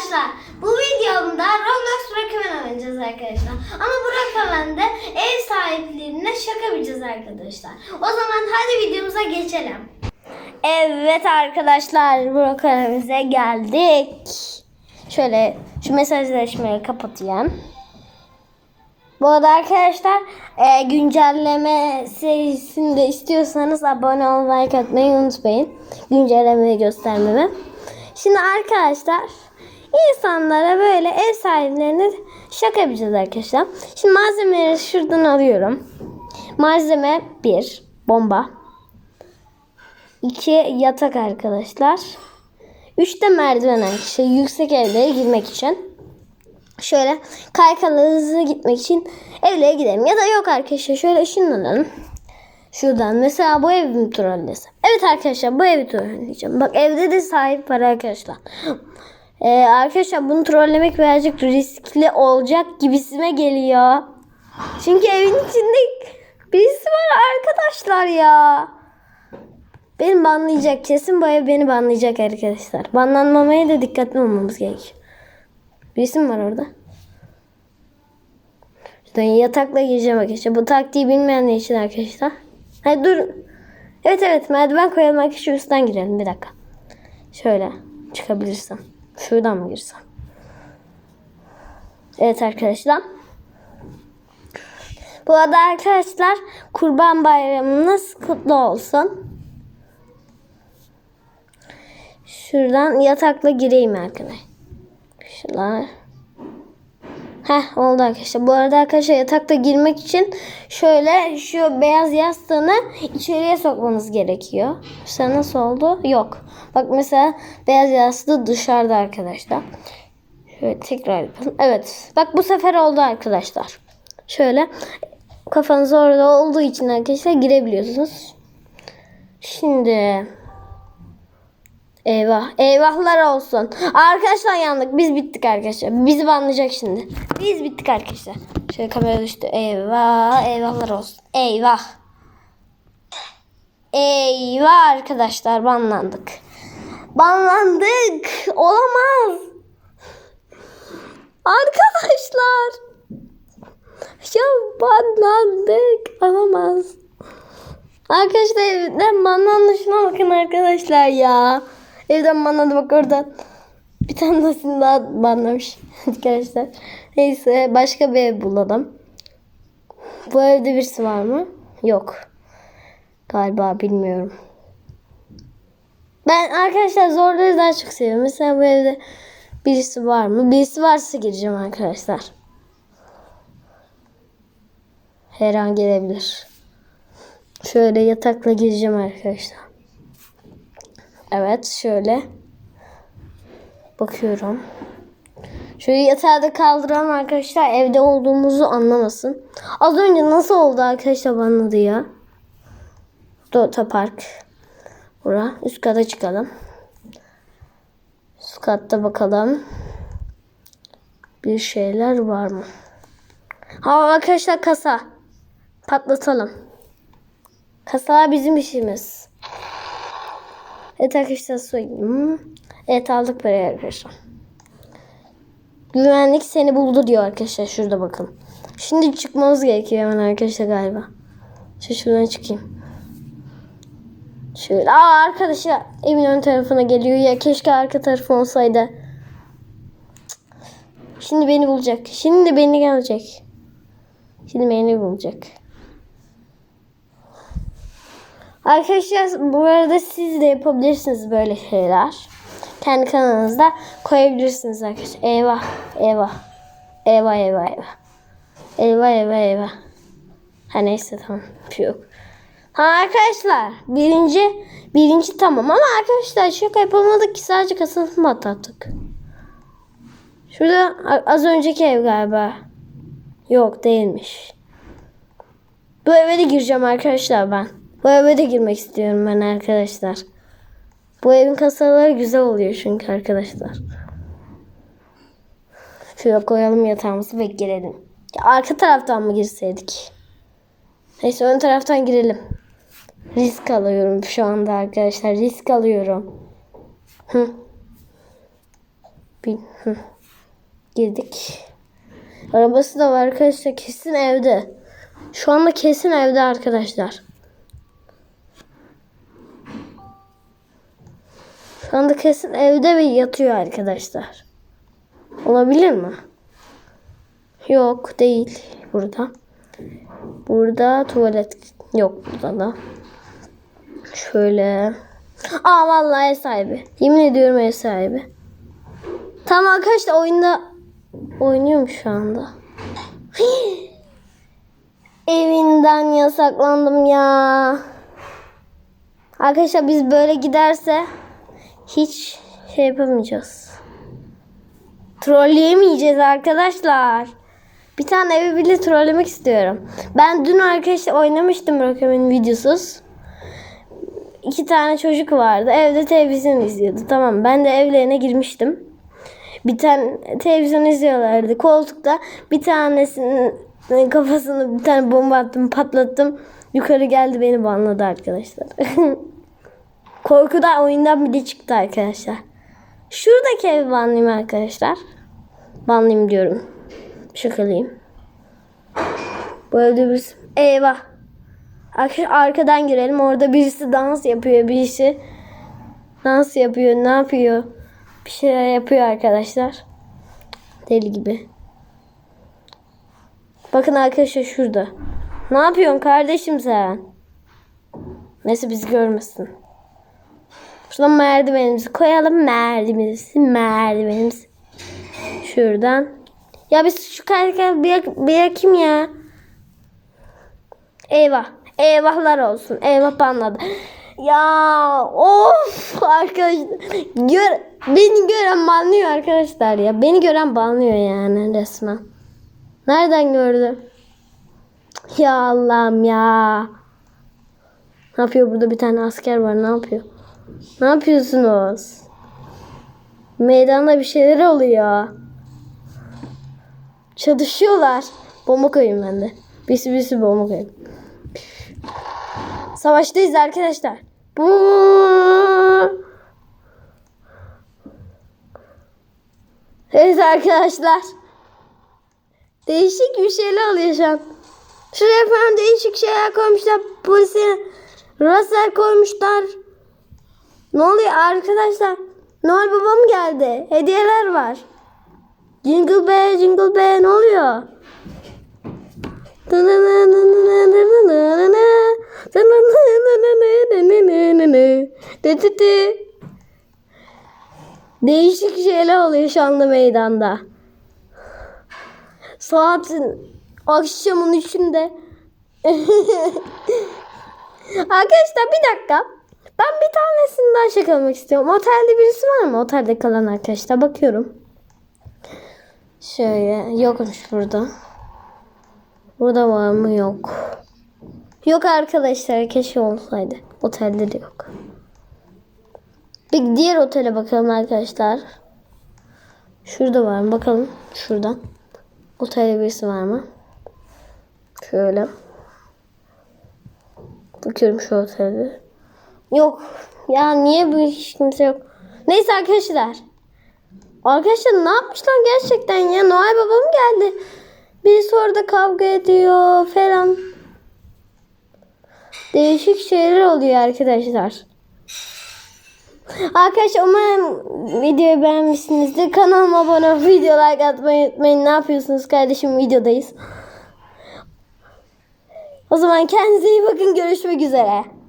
arkadaşlar. Bu videomda Roblox Rockman oynayacağız arkadaşlar. Ama bu Rockman'de ev sahiplerine şaka yapacağız arkadaşlar. O zaman hadi videomuza geçelim. Evet arkadaşlar bu Rockman'imize geldik. Şöyle şu mesajlaşmayı kapatayım. Bu arada arkadaşlar e, güncelleme serisini de istiyorsanız abone olmayı like atmayı unutmayın. Güncellemeyi göstermemi. Şimdi arkadaşlar insanlara böyle ev sahiplerine şaka yapacağız arkadaşlar. Şimdi malzemeleri şuradan alıyorum. Malzeme 1 bomba. 2 yatak arkadaşlar. 3 de merdiven arkadaşlar yüksek evlere girmek için. Şöyle kaykalı hızlı gitmek için evlere gidelim. Ya da yok arkadaşlar şöyle ışınlanalım. Şuradan mesela bu evi mi trollesem? Evet arkadaşlar bu evi trolleyeceğim. Bak evde de sahip var arkadaşlar. Ee, arkadaşlar bunu trollemek birazcık riskli olacak gibisime geliyor. Çünkü evin içinde birisi var arkadaşlar ya. Beni banlayacak kesin bu ev beni banlayacak arkadaşlar. Banlanmamaya da dikkatli olmamız gerekiyor. Birisi mi var orada? Şuradan yatakla gireceğim arkadaşlar. Bu taktiği bilmeyenler için arkadaşlar. Hadi dur. Evet evet merdiven koyalım arkadaşlar üstten girelim bir dakika. Şöyle çıkabilirsem. Şuradan mı girsem? Evet arkadaşlar. Bu arada arkadaşlar kurban bayramınız kutlu olsun. Şuradan yatakla gireyim arkadaşlar. Şunlar. Heh oldu arkadaşlar. Bu arada arkadaşlar yatakta girmek için şöyle şu beyaz yastığını içeriye sokmanız gerekiyor. Mesela nasıl oldu? Yok. Bak mesela beyaz yastığı dışarıda arkadaşlar. Şöyle tekrar yapalım. Evet. Bak bu sefer oldu arkadaşlar. Şöyle kafanız orada olduğu için arkadaşlar girebiliyorsunuz. Şimdi Eyvah. Eyvahlar olsun. Arkadaşlar yandık. Biz bittik arkadaşlar. Bizi banlayacak şimdi. Biz bittik arkadaşlar. Şöyle kamera düştü. Eyvah. Eyvahlar olsun. Eyvah. Eyvah arkadaşlar banlandık. Banlandık. Olamaz. Arkadaşlar. Ya banlandık. Olamaz. Arkadaşlar evden banlandı şuna bakın arkadaşlar ya. Evden banladı bak oradan. Bir tane daha daha banlamış arkadaşlar. Neyse başka bir ev bulalım. Bu evde birisi var mı? Yok. Galiba bilmiyorum. Ben arkadaşlar zorları daha çok seviyorum. Mesela bu evde birisi var mı? Birisi varsa gireceğim arkadaşlar. Her an gelebilir. Şöyle yatakla gireceğim arkadaşlar. Evet şöyle. Bakıyorum. Şöyle yatağı da kaldıralım arkadaşlar. Evde olduğumuzu anlamasın. Az önce nasıl oldu arkadaşlar anladı ya. Dota Park. Bura. Üst kata çıkalım. Üst katta bakalım. Bir şeyler var mı? Ha arkadaşlar kasa. Patlatalım. Kasa bizim işimiz. Evet arkadaşlar soyayım. Evet aldık parayı arkadaşlar. Güvenlik seni buldu diyor arkadaşlar. Şurada bakın. Şimdi çıkmamız gerekiyor hemen arkadaşlar galiba. Şu şuradan çıkayım. Şöyle. Aa arkadaşlar evin ön tarafına geliyor. Ya keşke arka tarafı olsaydı. Şimdi beni bulacak. Şimdi beni gelecek. Şimdi beni bulacak. Arkadaşlar bu arada siz de yapabilirsiniz böyle şeyler. Kendi kanalınızda koyabilirsiniz arkadaşlar. Eyvah, eyvah. Eyvah, eyvah, eyvah. Eyvah, eyvah, eyvah. Ha neyse tamam. Yok. Arkadaşlar birinci birinci tamam ama arkadaşlar şaka yapamadık ki sadece kasasını patlattık. Şurada az önceki ev galiba. Yok değilmiş. Bu eve de gireceğim arkadaşlar ben. Bu eve de girmek istiyorum ben arkadaşlar. Bu evin kasaları güzel oluyor çünkü arkadaşlar. Şuraya koyalım yatağımızı ve girelim. Arka taraftan mı girseydik? Neyse ön taraftan girelim. Risk alıyorum şu anda arkadaşlar. Risk alıyorum. Hı. Bin. Hı. Girdik. Arabası da var arkadaşlar. Kesin evde. Şu anda kesin evde arkadaşlar. Şu anda kesin evde ve yatıyor arkadaşlar. Olabilir mi? Yok değil burada. Burada tuvalet yok burada da. Şöyle. Aa vallahi ev sahibi. Yemin ediyorum ev sahibi. Tamam arkadaşlar oyunda oynuyorum şu anda. Evinden yasaklandım ya. Arkadaşlar biz böyle giderse hiç şey yapamayacağız. Trolleyemeyeceğiz arkadaşlar. Bir tane evi bile trollemek istiyorum. Ben dün arkadaşlar oynamıştım Rocketman videosuz. İki tane çocuk vardı. Evde televizyon izliyordu. Tamam ben de evlerine girmiştim. Bir tane televizyon izliyorlardı. Koltukta bir tanesinin kafasını bir tane bomba attım patlattım. Yukarı geldi beni banladı arkadaşlar. Korkudan oyundan bile çıktı arkadaşlar. Şuradaki evi banlayayım arkadaşlar. Banlayayım diyorum. Şakalıyım. Bu evde birisi... Eyvah. Arkadan girelim. Orada birisi dans yapıyor. Birisi dans yapıyor. Ne yapıyor? Bir şeyler yapıyor arkadaşlar. Deli gibi. Bakın arkadaşlar şurada. Ne yapıyorsun kardeşim sen? Neyse bizi görmesin. Şuradan merdivenimizi koyalım. Merdivenimizi, merdivenimizi. Şuradan. Ya biz şu kaykay bir, bir kim ya? Eyvah. Eyvahlar olsun. Eyvah banladı. Ya of arkadaşlar. Gör, beni gören banlıyor arkadaşlar ya. Beni gören banlıyor yani resmen. Nereden gördü? Ya Allah'ım ya. Ne yapıyor burada bir tane asker var ne yapıyor? Ne yapıyorsunuz? Meydanda bir şeyler oluyor. Çalışıyorlar. Bomba koyayım ben de. Birisi birisi bomba koyayım. Savaştayız arkadaşlar. Bu Evet arkadaşlar. Değişik bir şeyler oluyor şu an. Şuraya falan değişik şeyler koymuşlar. Polise raser koymuşlar. Ne oluyor arkadaşlar? Noel babam geldi. Hediyeler var. Jingle bell, jingle bell ne oluyor? Değişik şeyler oluyor şu anda meydanda. Saatin akşamın üçünde. Arkadaşlar bir dakika. Ben bir tanesini daha şakalamak istiyorum. Otelde birisi var mı? Otelde kalan arkadaşlar. Bakıyorum. Şöyle. Yokmuş burada. Burada var mı? Yok. Yok arkadaşlar. Keşke olsaydı. Otelde de yok. Bir diğer otele bakalım arkadaşlar. Şurada var mı? Bakalım. Şuradan. Otelde birisi var mı? Şöyle. Bakıyorum şu otelde. Yok. Ya niye bu hiç kimse yok? Neyse arkadaşlar. Arkadaşlar ne yapmışlar gerçekten ya? Noel babam geldi. Birisi orada kavga ediyor falan. Değişik şeyler oluyor arkadaşlar. Arkadaşlar umarım videoyu beğenmişsinizdir. Kanalıma abone olup video like atmayı unutmayın. Ne yapıyorsunuz kardeşim videodayız. O zaman kendinize iyi bakın. Görüşmek üzere.